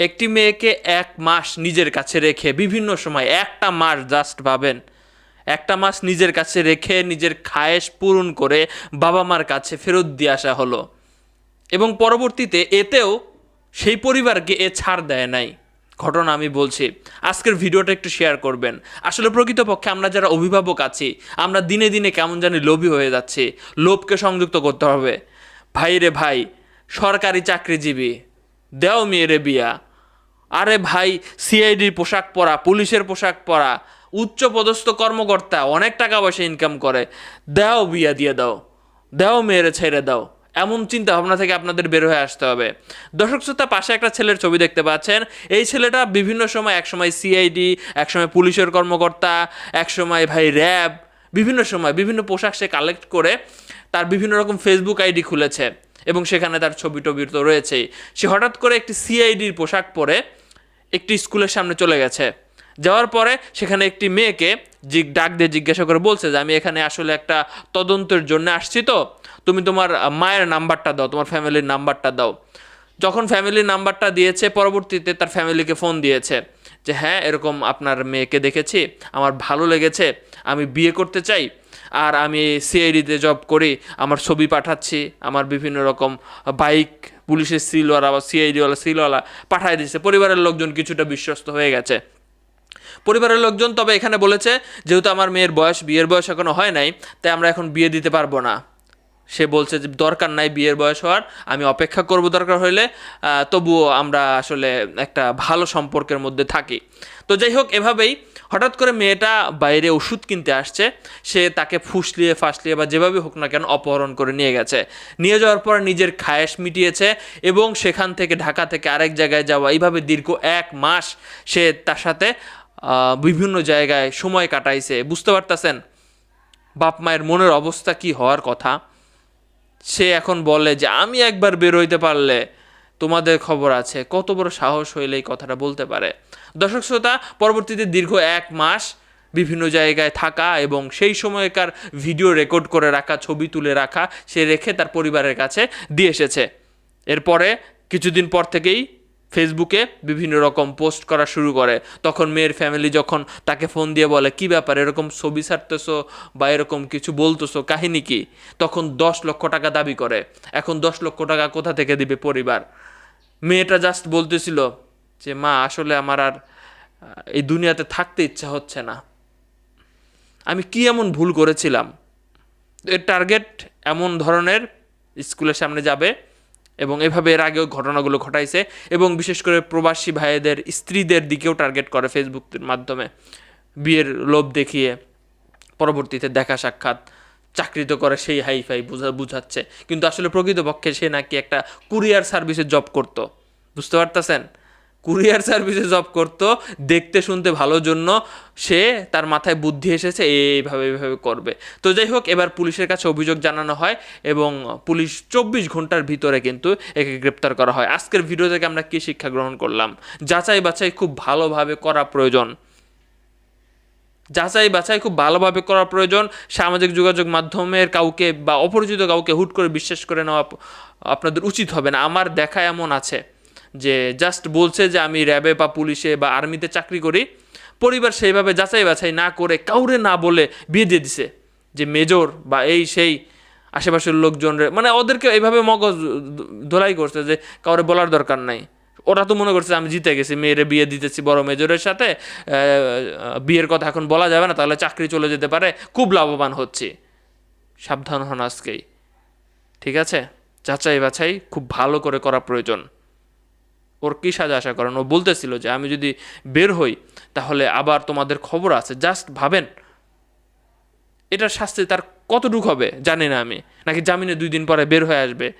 একটি মেয়েকে এক মাস নিজের কাছে রেখে বিভিন্ন সময় একটা মাস জাস্ট ভাবেন। একটা মাস নিজের কাছে রেখে নিজের খায়েশ পূরণ করে বাবা মার কাছে ফেরত দিয়ে আসা হলো। এবং পরবর্তীতে এতেও সেই পরিবারকে এ ছাড় দেয় নাই। ঘটনা আমি বলছি, আজকের ভিডিওটা একটু শেয়ার করবেন। আসলে প্রকৃতপক্ষে আমরা যারা অভিভাবক আছি, আমরা দিনে দিনে কেমন জানি লোভী হয়ে যাচ্ছি। লোভকে সংযুক্ত করতে হবে। ভাই রে ভাই, সরকারি চাকরিজীবী, দেও মেয়েরে বিয়া। আরে ভাই সিআইডির পোশাক পরা, পুলিশের পোশাক পরা উচ্চ পদস্থ কর্মকর্তা, অনেক টাকা পয়সা ইনকাম করে। দাও বিয়া দিয়ে দাও দাও মেয়েরে ছেড়ে দাও। এমন চিন্তা ভাবনা থেকে আপনাদের বের হয়ে আসতে হবে। দর্শক শ্রোতা, পাশে একটা ছেলের ছবি দেখতে পাচ্ছেন। এই ছেলেটা বিভিন্ন সময় একসময় সিআইডি একসময় পুলিশের কর্মকর্তা, একসময় ভাই র্যাব, বিভিন্ন সময় বিভিন্ন পোশাক সে কালেক্ট করে তার বিভিন্ন রকম ফেসবুক আইডি খুলেছে এবং সেখানে তার ছবি টবি তো রয়েছেই। সে হঠাৎ করে একটি সিআইডির পোশাক পরে একটি স্কুলের সামনে চলে গেছে। যাওয়ার পরে সেখানে একটি মেয়েকে জিগ, ডাক দিয়ে জিজ্ঞাসা করে বলছে যে, আমি এখানে আসলে একটা তদন্তের জন্য আসছি তো। তুমি তোমার মায়ের নাম্বারটা দাও, তোমার ফ্যামিলির নাম্বারটা দাও। যখন ফ্যামিলির নাম্বারটা দিয়েছে, পরবর্তীতে তার ফ্যামিলিকে ফোন দিয়েছে যে হ্যাঁ এরকম আপনার মেয়েকে দেখেছি। আমার ভালো লেগেছে। আমি বিয়ে করতে চাই। আর আমি সিআইডিতে জব করে আমার ছবি পাঠাচ্ছি, আমার বিভিন্ন রকম বাইক পুলিশের সিলওয়ালা বা সিআইডিওয়ালা, সিলওয়ালা পাঠায় দিচ্ছে পরিবারের লোকজন কিছুটা বিশ্বস্ত হয়ে গেছে। পরিবারের লোকজন তবে এখানে বলেছে, যেহেতু আমার মেয়ের বয়স, বিয়ের বয়স এখনও হয় নাই, তাই আমরা এখন বিয়ে দিতে পারব না। সে বলছে যে, দরকার নাই বিয়ের বয়স হওয়ার, আমি অপেক্ষা করব দরকার হলে তবুও আমরা আসলে একটা ভালো সম্পর্কের মধ্যে থাকি। তো যাই হোক, এভাবেই হঠাৎ করে মেয়েটা বাইরে ওষুধ কিনতে আসছে। সে তাকে ফুসলিয়ে ফাসলিয়ে বা যেভাবে হোক না কেন অপহরণ করে নিয়ে গেছে। নিয়ে যাওয়ার পর নিজের খায়েশ মিটিয়েছে এবং সেখান থেকে ঢাকা থেকে আরেক জায়গায় যাওয়া, এইভাবে দীর্ঘ এক মাস সে তার সাথে বিভিন্ন জায়গায় সময় কাটাইছে। বুঝতে পারতেছেন? বাপ মায়ের মনের অবস্থা কি হওয়ার কথা? সে এখন বলে যে, আমি একবার বের হইতে পারলে তোমাদের খবর আছে। কত বড় সাহস হইলে এই কথাটা বলতে পারে। দর্শক শ্রোতা, পরবর্তীতে দীর্ঘ এক মাস বিভিন্ন জায়গায় থাকা এবং সেই সময়কার ভিডিও রেকর্ড করে রাখা, ছবি তুলে রাখা, সে রেখে তার পরিবারের কাছে দিয়ে এসেছে। এরপরে কিছুদিন পর থেকেই ফেসবুকে বিভিন্ন রকম পোস্ট করা শুরু করে। তখন মেয়ের ফ্যামিলি যখন তাকে ফোন দিয়ে বলে, কি ব্যাপার, এরকম ছবি ছাড়তেছো বা এরকম কিছু বলতেছো, কাহিনী কি? তখন দশ লক্ষ টাকা দাবি করে। এখন দশ লক্ষ টাকা কোথা থেকে দিবে পরিবার? মেয়েটা জাস্ট বলতেছিল যে, মা, আসলে আমার আর এই দুনিয়াতে থাকতে ইচ্ছা হচ্ছে না। আমি কি এমন ভুল করেছিলাম? এর টার্গেট এমন ধরনের স্কুলের সামনে যাবে এবং এভাবে এর আগেও ঘটনাগুলো ঘটাইছে এবং বিশেষ করে প্রবাসী ভাইয়েদের স্ত্রীদের দিকেও টার্গেট করে ফেসবুকের মাধ্যমে। বিয়ের লোভ দেখিয়ে পরবর্তীতে দেখা সাক্ষাৎ চাকরিত করে সেই হাইফাই বুঝা, বুঝাচ্ছে। কিন্তু আসলে প্রকৃতপক্ষে সে নাকি একটা কুরিয়ার সার্ভিসে জব করতো। বুঝতে পারতেছেন? কুরিয়ার সার্ভিসে জব করতো, দেখতে শুনতে ভালোর জন্য সে তার মাথায় বুদ্ধি এসেছে এইভাবে এইভাবে করবে। তো যাই হোক, এবার পুলিশের কাছে অভিযোগ জানানো হয় এবং পুলিশ চব্বিশ ঘণ্টার ভিতরে কিন্তু একে গ্রেপ্তার করা হয়। আজকের ভিডিও থেকে আমরা কী শিক্ষা গ্রহণ করলাম? যাচাই বাছাই খুব ভালোভাবে করা প্রয়োজন। যাচাই বাছাই খুব ভালোভাবে করা প্রয়োজন। সামাজিক যোগাযোগ মাধ্যমের কাউকে বা অপরিচিত কাউকে হুট করে বিশ্বাস করে নেওয়া আপনাদের উচিত হবে না। আমার দেখা এমন আছে। যে জাস্ট বলছে যে আমি র্যাবে বা পুলিশে বা আর্মিতে চাকরি করি, পরিবার সেইভাবে যাচাই বাছাই না করে কাউরে না বলে বিয়ে দিয়ে দিছে। যে মেজর বা এই সেই আশেপাশের লোকজন মানে ওদেরকে এইভাবে মগজ ধোলাই করছে যে কাউরে বলার দরকার নাই। ওরা তো মনে করছে আমি জিতে গেছি, মেয়েরে বিয়ে দিতেছি বড় মেজরের সাথে বিয়ের কথা এখন বলা যাবে না, তাহলে চাকরি চলে যেতে পারে, খুব লাভবান হচ্ছি। সাবধান হন আজকেই। ঠিক আছে? যাচাই বাছাই খুব ভালো করে করা প্রয়োজন। ওর কী সাজা আশা করেন? ও বলতেছিল যে আমি যদি বের হই, তাহলে আবার তোমাদের খবর আছে। জাস্ট ভাবেন, এটার শাস্তি তার কতটুকু হবে? জানি না আমি। নাকি জামিনে দুই দিন পরে বের হয়ে আসবে?